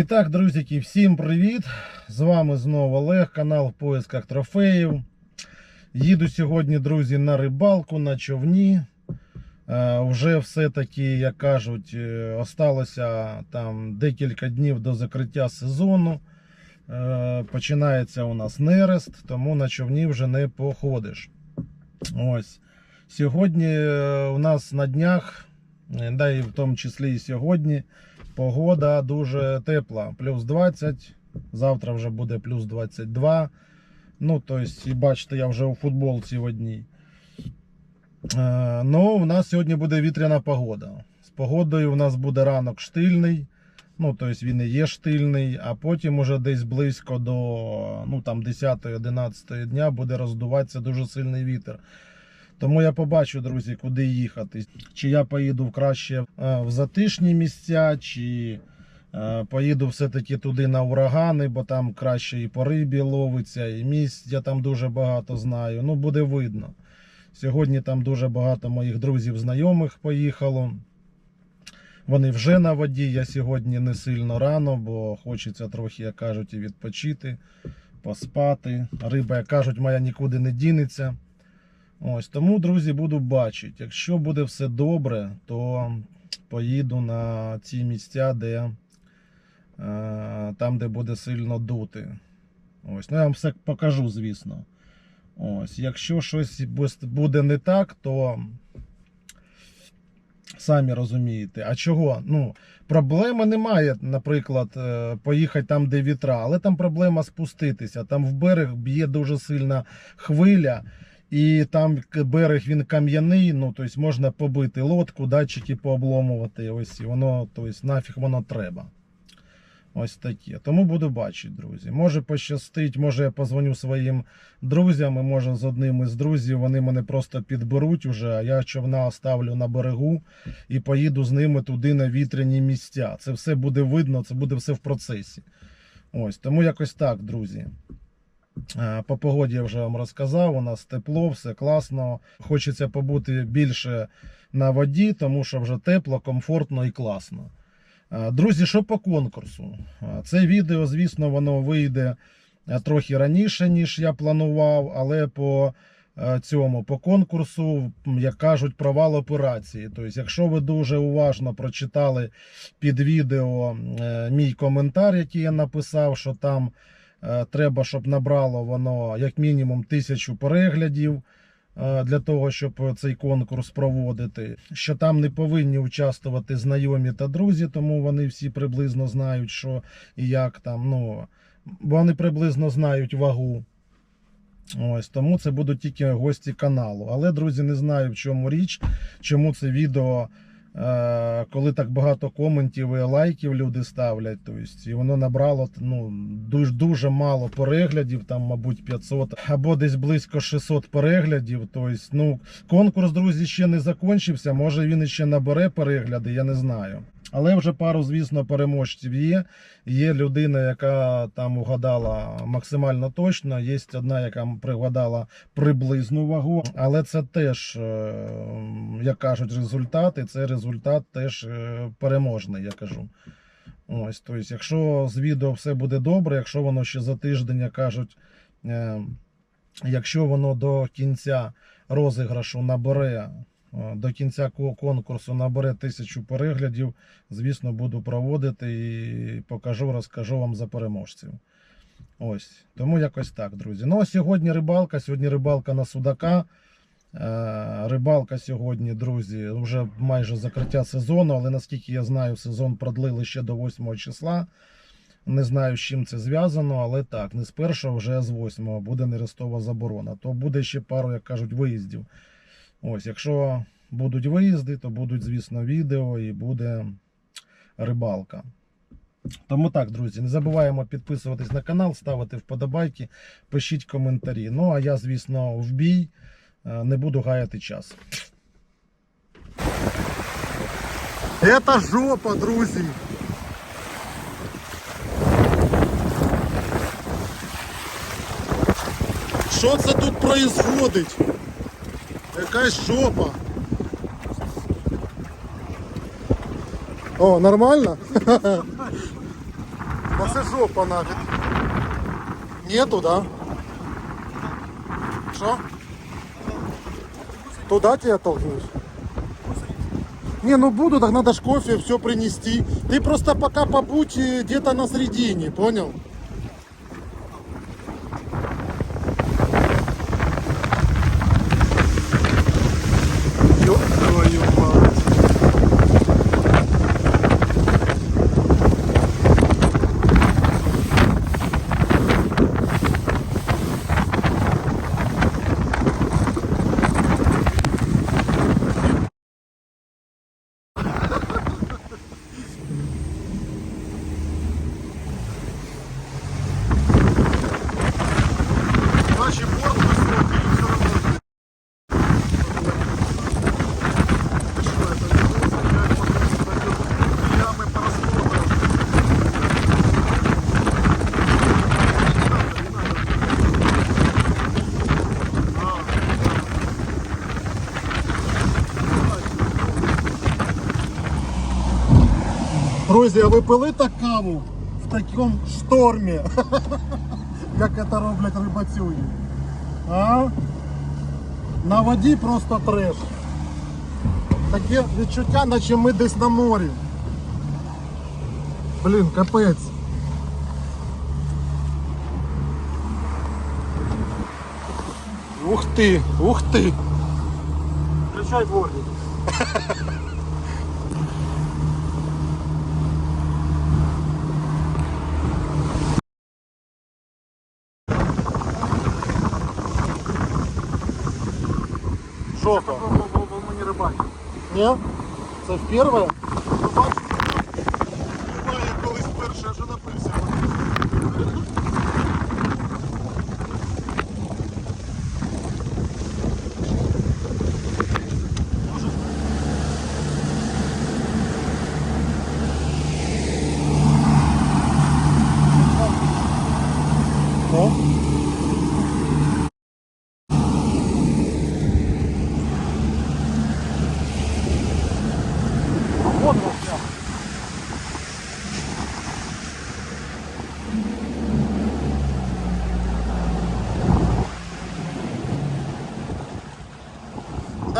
І так, друзяки, всім привіт! З вами знову Олег, канал в поисках трофеїв. Їду сьогодні, друзі, на рибалку на човні. Е, Вже все-таки, як кажуть, е, осталося там декілька днів до закриття сезону. Е, Починається у нас нерест, тому на човні вже не походиш. Ось. Сьогодні е, у нас на днях, е, да і в тому числі і сьогодні, Погода дуже тепла, плюс 20, завтра вже буде плюс 22. Ну, тобто, і бачите, я вже у футболці в одній. Е, ну, у нас сьогодні буде вітряна погода. З погодою у нас буде ранок штильний. Ну, тобто він і є штильний, а потім уже десь близько до ну, там 10-11 дня буде роздуватися дуже сильний вітер. Тому я побачу, друзі, куди їхати. Чи я поїду краще е, в затишні місця, чи е, поїду все-таки туди на урагани, бо там краще і по рибі ловиться, і місць я там дуже багато знаю. Ну, буде видно. Сьогодні там дуже багато моїх друзів, знайомих поїхало. Вони вже на воді. Я сьогодні не сильно рано, бо хочеться трохи, як кажуть, і відпочити, поспати. Риба, як кажуть, моя нікуди не дінеться. Ось тому, друзі, буду бачити. Якщо буде все добре, то поїду на ці місця, де е, там, де буде сильно дути. Ось, ну я вам все покажу, звісно. Ось, якщо щось буде не так, то самі розумієте. А чого? Ну, проблеми немає, наприклад, е, поїхати там, де вітра, але там проблема спуститися. Там в берег б'є дуже сильна хвиля. І там берег він кам'яний, ну тобто можна побити лодку, датчики пообломувати. Ось і воно, тобто нафіг воно треба. Ось таке. Тому буду бачити, друзі. Може пощастить, може я позвоню своїм друзям, і може з одним із друзів вони мене просто підберуть уже, а я човна оставлю на берегу і поїду з ними туди на вітряні місця. Це все буде видно, це буде все в процесі. Ось, тому якось так, друзі. Е, По погоді я вже вам розказав, у нас тепло, все класно. Хочеться побути більше на воді, тому що вже тепло, комфортно і класно. Е, Друзі, що по конкурсу? Е, Це відео, звісно, воно вийде трохи раніше, ніж я планував, але по цьому по конкурсу, як кажуть, провал операції. Тобто, якщо ви дуже уважно прочитали під відео мій коментар, який я написав, що там треба, щоб набрало воно як мінімум тисячу переглядів. е, Для того щоб цей конкурс проводити, що там не повинні участвувати знайомі та друзі, тому вони всі приблизно знають, що і як там. Ну вони приблизно знають вагу. Ось тому це будуть тільки гості каналу. Але, друзі, не знаю в чому річ, чому це відео, е, коли так багато коментів і лайків люди ставлять. Тобто, і воно набрало ну, дуже, дуже мало переглядів, там, мабуть, 500 або десь близько 600 переглядів. Тобто, ну, конкурс, друзі, ще не закінчився. Може він іще набере перегляди, я не знаю. Але вже пару, звісно, переможців є. Є людина, яка там угадала максимально точно. Є одна, яка пригадала приблизну вагу. Але це теж, е, як кажуть, результат, і це результат теж е, переможний, я кажу. Ось, тобто, якщо з відео все буде добре, якщо воно ще за тиждень, як кажуть, е, якщо воно до кінця розіграшу набере. Е, До кінця конкурсу набере тисячу переглядів. Звісно, буду проводити і покажу, розкажу вам за переможців. Ось. Тому якось так, друзі. Ну, а сьогодні рибалка. Сьогодні рибалка на судака. Е, Рибалка сьогодні, друзі, вже майже закриття сезону, але наскільки я знаю, сезон продлили ще до 8 числа. Не знаю, з чим це зв'язано, але так, не з першого, вже з 8 буде нерестова заборона. То буде ще пару, як кажуть, виїздів. Ось, якщо будуть виїзди, то будуть, звісно, відео і буде рибалка. Тому так, друзі, не забуваємо підписуватись на канал, ставити вподобайки, пишіть коментарі. Ну, а я, звісно, в бій е, не буду гаяти час. Это жопа, друзі. Що це тут происходить? Якась жопа. О, нормально? Сейчас и жопа нафиг. Нету, да? Что? Туда тебя толкнуть? Не, ну буду, так надо ж кофе, все принести. Ты просто пока побудь э, где-то на середине, понял? Друзі, а ви пили так каву в такому штормі, як це роблять рибацюги? А? На воді просто треш. Таке відчуття, наче ми десь на морі. Блін, капець. Ух ти, ух ти. Включай дворник. Що там? Ми не рибаки. Ні? Це вперше?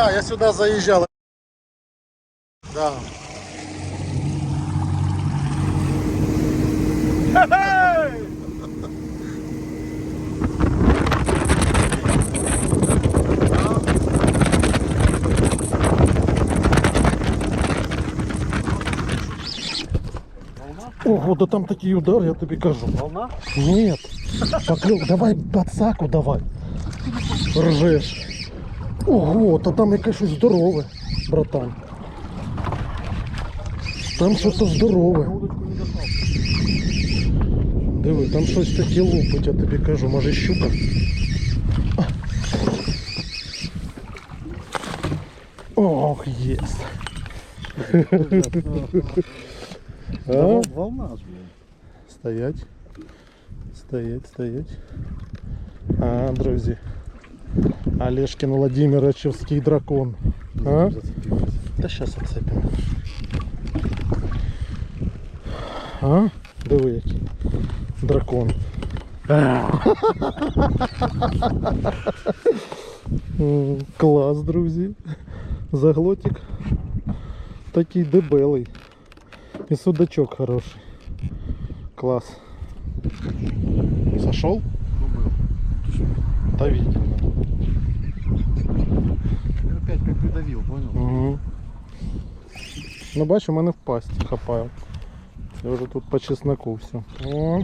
Да, я сюда заезжал. Да. Ого, да там такий удар, я тобі кажу. Волна? Нет. Поклёв, давай подсаку давай. Ржеш. Ого, та там якесь щось здорове, братан. Там щось здорове. Удочку не достав. Диви, там щось таке лупить, я тобі кажу, може щука. А. Ох, єс. А? Волна ж, блін. Стоять. Стоять, стоять. А, друзі. Олешкин Владимировичевский дракон. А? Та сейчас отцепимо. А? Диви який. Дракон. М, Клас, друзі. Заглотик такий дебелий. І судачок хороший. Класс. Сошел? Ну, был. Да видел. Я опять как придавил, понял? Угу. Ну бачу, в мене в пасті хапаю. Я вже тут по чесноку все. О.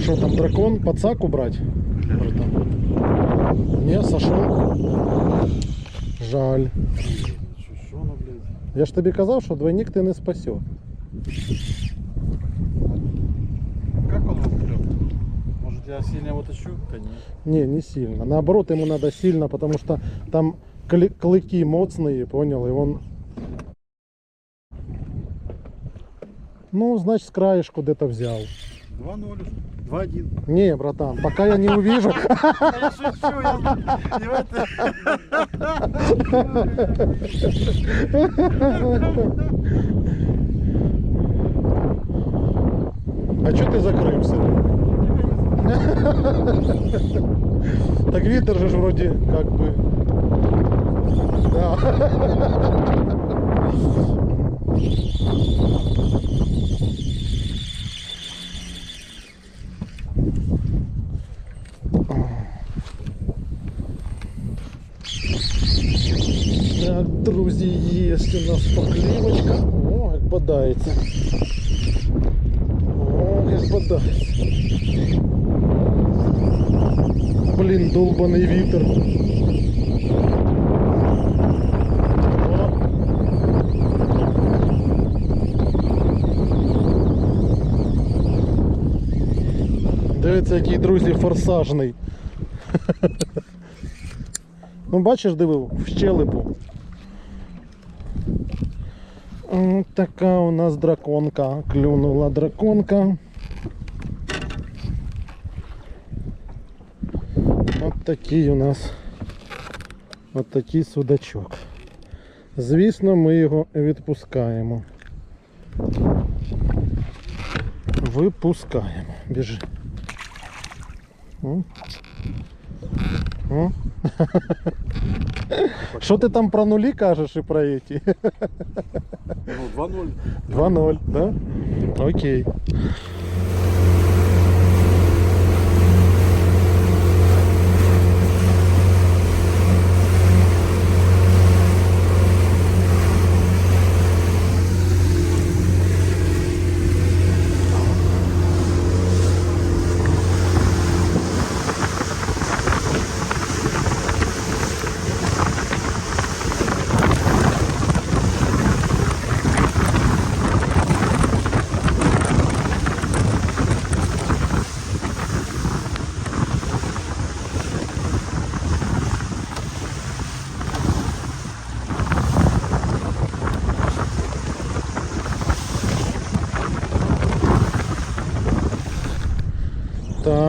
Що там, дракон? Пацак убрать? Братан? Не, сошел. Жаль. Я ж тобі казав, що двойник ти не спасет. Как он клёв? Может я сильно его тащу? Да нет. Не, не сильно. Наоборот, ему надо сильно, потому что там клыки моцные, понял, и он... Ну, значит, с краешку где-то взял. 2-0 уже. 2-1. Не, братан, пока я не увижу. Я шучу, я. А чого ти закрився? Так вітер же ж вроді как би. Да. Так, друзі, є у нас поклівочка. О, як бодається. О, як бодається. Блін, долбаний вітер. Дивіться, який друзі форсажний. Ну, бачиш, дивив, в щелепу. М, Така у нас драконка. Клюнула драконка. От такий у нас от такий судачок. Звісно, ми його відпускаємо. Випускаємо. Біжи. Що ти там про нулі кажеш і про эти? Ну, 2-0. 2-0, да? Окей.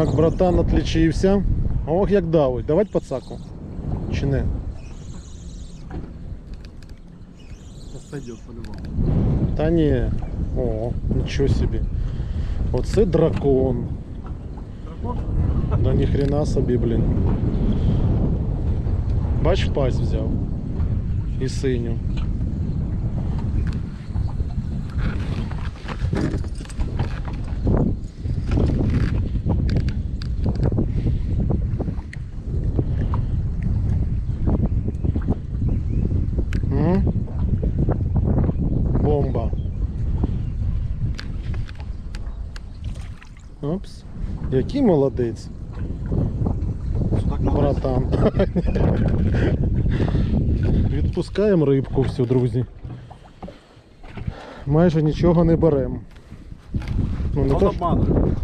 Так, братан отличився. Ох, як давить. Давать пацаку. Чи не? Сейчас сойдет по-любому. Та ні. О, нічого собі. Оце дракон. Дракон? Да ні хрена собі, блін. Бач, пасть взяв. І синю. Який молодець. Судак молодец. Братан. Відпускаємо рибку всю, друзі. Майже нічого не беремо. Ну, не Он то, ж- обманывает.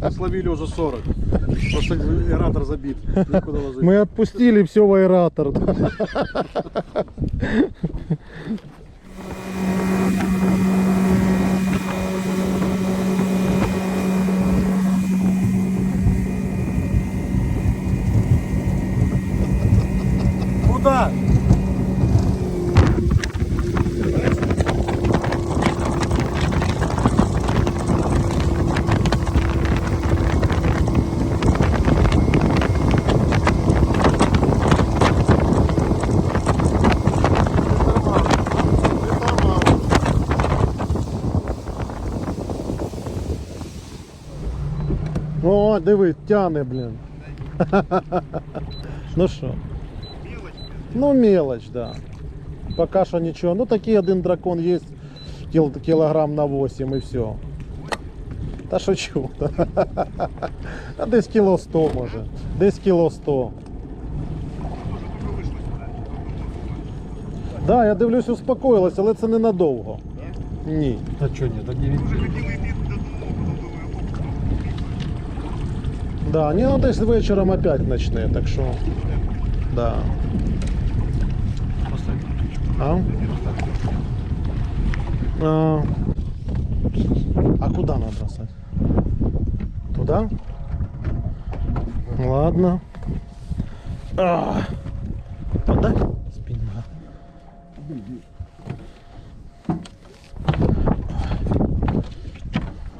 Мы словили уже 40. Просто аэратор забит. Некуда ложить. Ми відпустили все в аератор. Тяне, блін. Ну що? Ну, мелочь, да. Пока що нічого. Ну такий один дракон є кіл, кілограм на 8 і все. Та шучу. А десь кіло 100 може. Десь кіло 100. Да, я дивлюсь, успокоїлась, але це ненадовго. Ні. А что нет? Так не видно. Да, ні, ну десь вечором опять почне, так що. Да. А? А, а куда надо бросать? Туда? Ладно. А, подай спинга.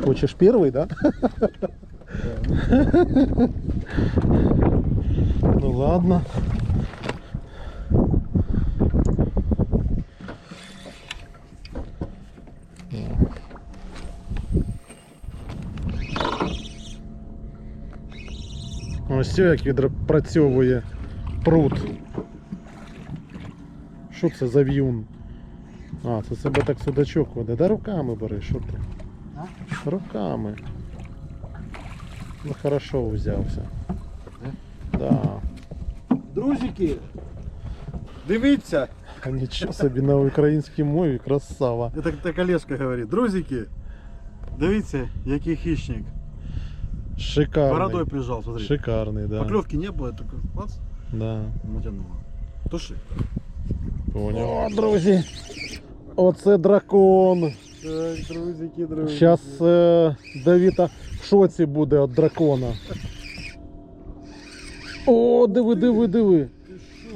хочешь первый, да? Ну ладно. Ось як відпрацьовує пруд. Що це за в'юн? А, це себе так судачок веде. Да руками бери, що ти? Руками. Ну хорошо взявся. Да. Друзики, дивіться. А нічого собі на українській мові красава. Это так Олежка говорит. Друзики, дивіться, який хищник. Шикарний. Бородой прижал, смотри. Шикарний, да. Поклевки не было, только клац, Да. натянуло. Туши. Понял. О, друзі. Оце дракон. Так, друзики, друзики. Зараз е, Давіда в шоці буде від дракона. О, диви, диви, диви.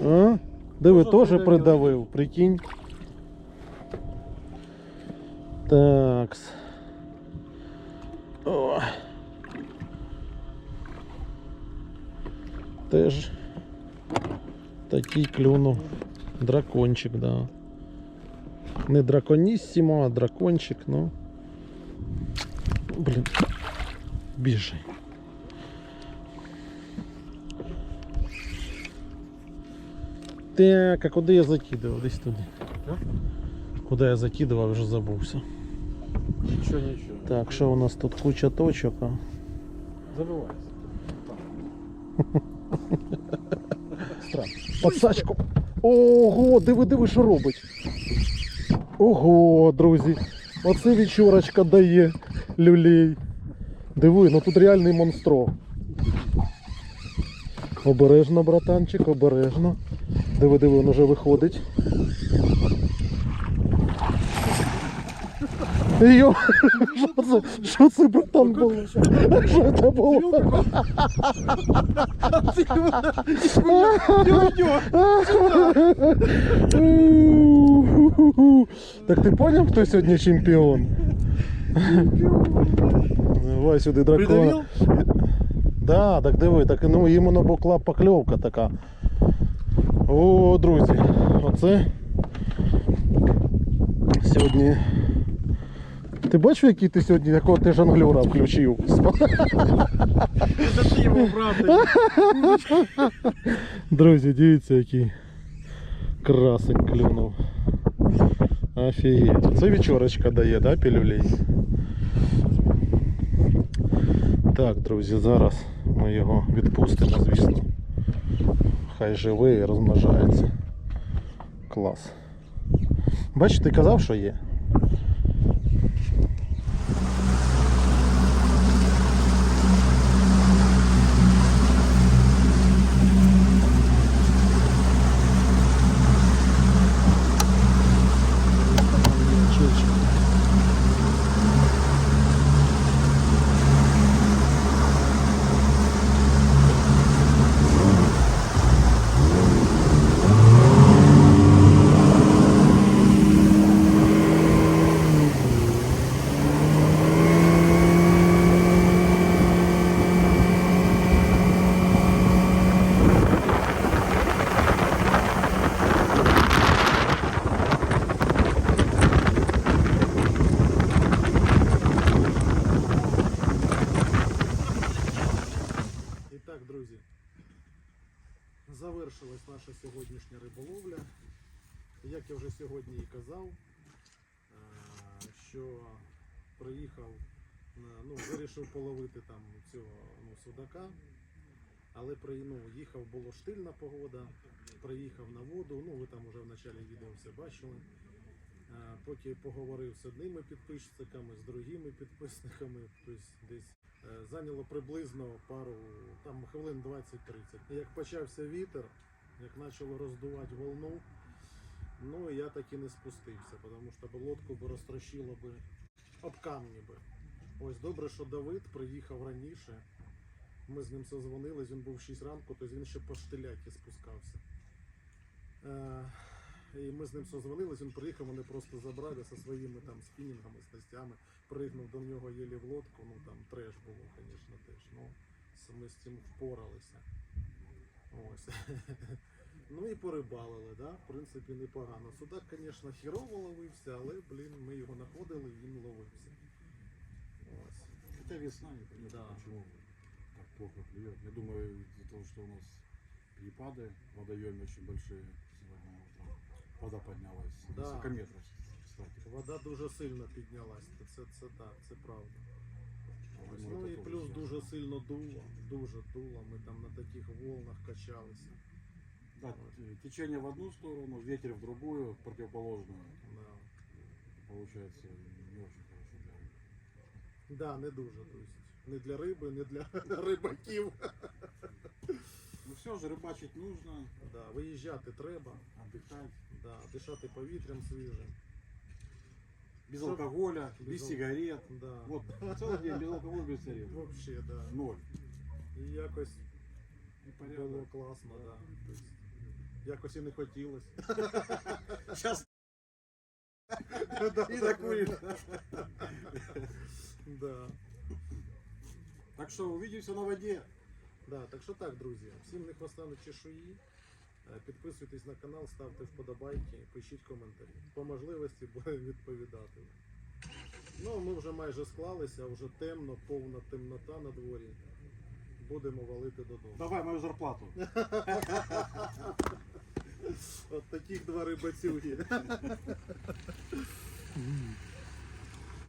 А? Диви, Тоже теж придавив. придавив, прикинь. Такс. О. Теж такий клюнув. Дракончик, да. Не драконіссимо, а дракончик, ну. Блін. Біжи. Так, а куди я закидував? Десь туди. А? Куди я закидував, вже забувся. Ничего, ничего. Так, що у нас тут куча точок. А? Забывайся. Пацачку. Ого, диви, диви, що робить. Ого, друзі. Оце вечорочка дає люлей. Диви, ну тут реальний монстро. Обережно, братанчик, обережно. Диви, диви, він уже виходить. Йо, що це? Що це, братан, було? Що це було? Так ти поняв, хто сьогодні чемпіон? Давай сюди дракона. Придавил? Да, так диви, так ну іменно букла покльовка така. О, друзі, оце сьогодні. Ти бачив, який ти сьогодні, якого ти жонглера включив? Это ты его брат. Друзі, дивіться, який красень клюнув. Офігеть. Це вечорочка дає, да, пілюлей? Так, друзі, зараз ми його відпустимо, звісно. Хай живе і розмножається. Клас. Бачиш, ти казав, що є? І так, друзі, завершилась наша сьогоднішня риболовля. Як я вже сьогодні і казав, е, що приїхав, ну, вирішив половити там цього ну, судака, але ну, їхав було штильна погода, приїхав на воду, ну ви там вже в началі відео все бачили. Е, Поки поговорив з одними підписчиками, з другими підписниками, тобто десь Е, Зайняло приблизно пару там хвилин 20-30. Як почався вітер, як почало роздувати волну, ну я так і не спустився, тому що б лодку б розтрощило би об камні би. Ось добре, що Давид приїхав раніше. Ми з ним созвонились, він був 6 ранку, тобто він ще по штиляки спускався. Е, І ми з ним созвонились, він приїхав, вони просто забрали зі своїми там спінінгами, снастями. Пригнув до нього єлі в лодку, ну там треш було, звісно, теж. Ну, ми з цим впоралися. Ось. Ну і порибалили, да? в принципі, непогано. Судак, звісно, хірово ловився, але, блін, ми його знаходили і він ловився. Ось. Хотя весна, непонятно Да. почему так плохо клюет. Я думаю, из-за того, что у нас перепады, водоемы очень большие. Сегодня утром вода поднялась на Да. несколько метров, кстати. Вода дуже сильно піднялась, це, це так, це правда. Ось. Думаю, Ну это і тоже плюс связано. дуже сильно дуло, дуже дуло. Ми там на таких волнах качалися. Да, т- течение в одну сторону, ветер в другую, в противоположную. Да. Получается не очень хорошо для рыбы. Да, не дуже. Тобто, не для риби, не для рибаків. Ну все же, рыбачить нужно, Да, виїжджати треба, отдыхать. да, дишати повітрям свіжим. Без Чтоб- алкоголя, без без, ал- сигарет. Да. Вот целый день без алкоголя, без сигарет. Вообще, да. Ноль. І якось И було порядок. класно, да. Тобто, якось і не хотілося. Да, и. Да. Так что увидимся на воде. Да, так що так, друзі, всім не хвоста на чешуї. Е, Підписуйтесь на канал, ставте вподобайки, пишіть коментарі. По можливості будемо відповідати. Ну, ми вже майже склалися, вже темно, повна темнота на дворі. Будемо валити додому. Давай мою зарплату. От таких два рибацюги.